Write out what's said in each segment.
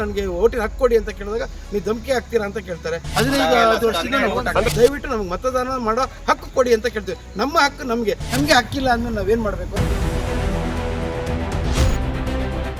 ನನಗೆ ಓಟಿನ ಹಕ್ಕು ಕೊಡಿ ಅಂತ ಕೇಳಿದಾಗ ನೀವು ಧಮಕಿ ಹಾಕ್ತೀರಾ ಅಂತ ಕೇಳ್ತಾರೆ. ಹದಿನೈದು ವರ್ಷದಿಂದ ನಾವು ಹಾಕ್ತೀವಿ. ದಯವಿಟ್ಟು ನಮ್ಗೆ ಮತದಾನ ಮಾಡೋ ಹಕ್ಕು ಕೊಡಿ ಅಂತ ಕೇಳ್ತೀವಿ. ನಮ್ಮ ಹಕ್ಕು ನಮಗೆ. ನಮಗೆ ಹಕ್ಕಿಲ್ಲ ಅಂದ್ರೆ ನಾವೇನು ಮಾಡಬೇಕು?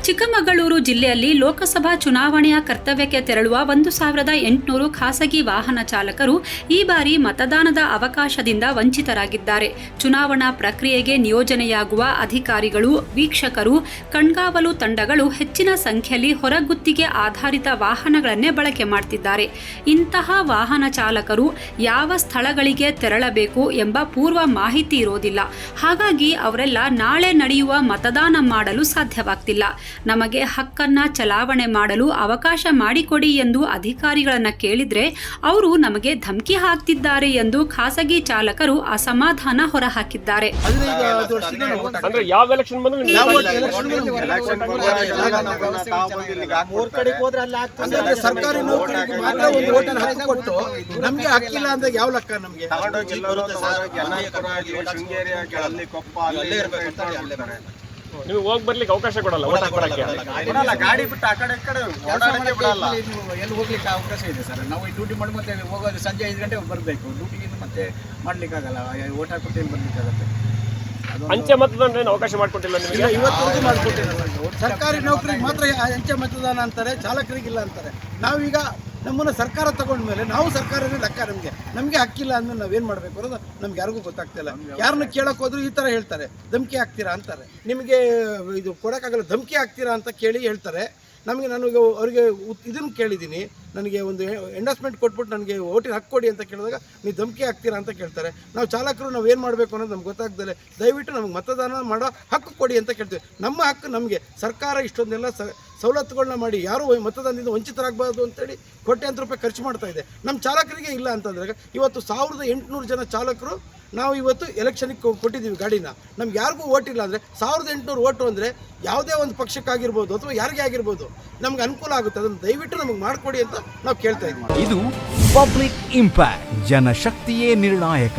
ಚಿಕ್ಕಮಗಳೂರು ಜಿಲ್ಲೆಯಲ್ಲಿ ಲೋಕಸಭಾ ಚುನಾವಣೆಯ ಕರ್ತವ್ಯಕ್ಕೆ ತೆರಳುವ ಒಂದು ಸಾವಿರದ ಎಂಟುನೂರು ಖಾಸಗಿ ವಾಹನ ಚಾಲಕರು ಈ ಬಾರಿ ಮತದಾನದ ಅವಕಾಶದಿಂದ ವಂಚಿತರಾಗಿದ್ದಾರೆ. ಚುನಾವಣಾ ಪ್ರಕ್ರಿಯೆಗೆ ನಿಯೋಜನೆಯಾಗುವ ಅಧಿಕಾರಿಗಳು, ವೀಕ್ಷಕರು, ಕಣ್ಗಾವಲು ತಂಡಗಳು ಹೆಚ್ಚಿನ ಸಂಖ್ಯೆಯಲ್ಲಿ ಹೊರಗುತ್ತಿಗೆ ಆಧಾರಿತ ವಾಹನಗಳನ್ನೇ ಬಳಕೆ ಮಾಡ್ತಿದ್ದಾರೆ. ಇಂತಹ ವಾಹನ ಚಾಲಕರು ಯಾವ ಸ್ಥಳಗಳಿಗೆ ತೆರಳಬೇಕು ಎಂಬ ಪೂರ್ವ ಮಾಹಿತಿ ಇರೋದಿಲ್ಲ. ಹಾಗಾಗಿ ಅವರೆಲ್ಲ ನಾಳೆ ನಡೆಯುವ ಮತದಾನ ಮಾಡಲು ಸಾಧ್ಯವಾಗ್ತಿಲ್ಲ. ನಮಗೆ ಹಕ್ಕನ್ನ ಚಲಾವಣೆ ಮಾಡಲು ಅವಕಾಶ ಮಾಡಿಕೊಡಿ ಎಂದು ಅಧಿಕಾರಿಗಳನ್ನು ಕೇಳಿದ್ರೆ ಅವರು ನಮಗೆ ಧಮಕಿ ಹಾಕ್ತಿದ್ದಾರೆ ಎಂದು ಖಾಸಗಿ ಚಾಲಕರು ಅಸಮಾಧಾನ ಹೊರಹಾಕಿದ್ದಾರೆ. ಯಾವ ನೀವು ಹೋಗ್ ಕೊಟ್ಟು ಬರ್ಲಿಕ್ಕೆ ಅವಕಾಶ ಕೊಡಲ್ಲ ಓಟ್ ಹಾಕೊಳಕ್ಕೆ. ಗಾಡಿ ಬಿಟ್ಟು ಆ ಕಡೆ ಈ ಕಡೆ ಓಡಾಡಕ್ಕೆ ಬಿಡಲ್ಲ. ಎಲ್ಲಿ ಹೋಗ್ಲಿಕ್ಕೆ ಅವಕಾಶ ಇದೆ ಸರ್? ನಾವು ಈ ಡ್ಯೂಟಿ ಮಾಡಿ ಮತ್ತೆ ಹೋಗೋದು ಸಂಜೆ ಐದು ಗಂಟೆಗೆ ಬರಬೇಕು. ಡ್ಯೂಟಿಗೆ ಮತ್ತೆ ಮಾಡ್ಲಿಕ್ಕಾಗಲ್ಲ. ಓಟ್ ಹಾಕ್ಬಿಟ್ಟು ಏನು ಬರ್ಲಿಕ್ಕಾಗತ್ತೆ? ಆಗುತ್ತೆ ಅಂಚೆ ಮತದಾನ ಏನು ಅವಕಾಶ ಮಾಡಿಕೊಟ್ಟಿಲ್ಲ ನಿಮಗೆ? ಇವತ್ತು ಮಾಡಿಕೊಟ್ಟಿಲ್ಲ. ಸರ್ಕಾರಿ ನೌಕರಿ ಮಾತ್ರ ಅಂಚೆ ಮತದಾನ ಅಂತಾರೆ ಚಾಲಕರಿಗಿಲ್ಲ ಅಂತಾರೆ. ನಾವೀಗ ನಮ್ಮನ್ನ ಸರ್ಕಾರ ತಗೊಂಡ್ಮೇಲೆ ನಾವು ಸರ್ಕಾರನೇ ಲೆಕ್ಕ ನಮಗೆ. ನಮಗೆ ಹಕ್ಕಿಲ್ಲ ಅಂದ್ಮೇಲೆ ನಾವೇನ್ ಮಾಡಬೇಕು ಅನ್ನೋದು ನಮ್ಗೆ ಯಾರಿಗೂ ಗೊತ್ತಾಗ್ತಿಲ್ಲ ಯಾರನ್ನ ಕೇಳಕ್ಕೆ ಹೋದ್ರು ಈ ಥರ ಹೇಳ್ತಾರೆ. ಧಮಕಿ ಹಾಕ್ತೀರಾ ಅಂತಾರೆ. ನಿಮಗೆ ಇದು ಕೊಡೋಕ್ಕಾಗಲ್ಲ ಧಮಕಿ ಹಾಕ್ತೀರಾ ಅಂತ ಕೇಳಿ ಹೇಳ್ತಾರೆ. ನಮಗೆ ನನಗೆ ಅವರಿಗೆ ಇದನ್ನು ಕೇಳಿದ್ದೀನಿ ನನಗೆ ಒಂದು ಎಂಡಸ್ಮೆಂಟ್ ಕೊಟ್ಬಿಟ್ಟು ನನಗೆ ಓಟಿನ ಹಕ್ಕು ಕೊಡಿ ಅಂತ ಕೇಳಿದಾಗ, ನೀವು ಧಮಕಿ ಹಾಕ್ತೀರಾ ಅಂತ ಕೇಳ್ತಾರೆ. ನಾವು ಚಾಲಕರು, ನಾವು ಏನು ಮಾಡಬೇಕು ಅನ್ನೋದು ನಮ್ಗೆ ಗೊತ್ತಾಗ್ದಲೆ. ದಯವಿಟ್ಟು ನಮಗೆ ಮತದಾನ ಮಾಡೋ ಹಕ್ಕು ಕೊಡಿ ಅಂತ ಕೇಳ್ತೀವಿ. ನಮ್ಮ ಹಕ್ಕು ನಮಗೆ. ಸರ್ಕಾರ ಇಷ್ಟೊಂದೆಲ್ಲ ಸ ಸವಲತ್ತುಗಳನ್ನ ಮಾಡಿ ಯಾರು ಮತದಾನದಿಂದ ವಂಚಿತರಾಗಬಾರ್ದು ಅಂತೇಳಿ ಕೋಟ್ಯಾಂತರ ರೂಪಾಯಿ ಖರ್ಚು ಮಾಡ್ತಾ ಇದೆ. ನಮ್ಮ ಚಾಲಕರಿಗೆ ಇಲ್ಲ ಅಂತಂದಾಗ ಇವತ್ತು ಸಾವಿರದ ಎಂಟುನೂರು ಜನ ಚಾಲಕರು ನಾವು ಇವತ್ತು ಎಲೆಕ್ಷನ್ಗೆ ಕೊಟ್ಟಿದ್ದೀವಿ ಗಾಡಿನ. ನಮ್ಗೆ ಯಾರಿಗೂ ವೋಟ್ ಇಲ್ಲ ಅಂದರೆ ಸಾವಿರದ ಎಂಟುನೂರು ಓಟು ಅಂದರೆ ಯಾವುದೇ ಒಂದು ಪಕ್ಷಕ್ಕಾಗಿರ್ಬೋದು ಅಥವಾ ಯಾರಿಗೇ ಆಗಿರ್ಬೋದು, ನಮ್ಗೆ ಅನುಕೂಲ ಆಗುತ್ತೆ. ಅದನ್ನು ದಯವಿಟ್ಟು ನಮಗೆ ಮಾಡಿಕೊಡಿ ಅಂತ ನಾವು ಕೇಳ್ತಾ ಇದ್ದೀವಿ. ಇದು ಪಬ್ಲಿಕ್ ಇಂಪ್ಯಾಕ್ಟ್ ಜನಶಕ್ತಿಯೇ ನಿರ್ಣಾಯಕ.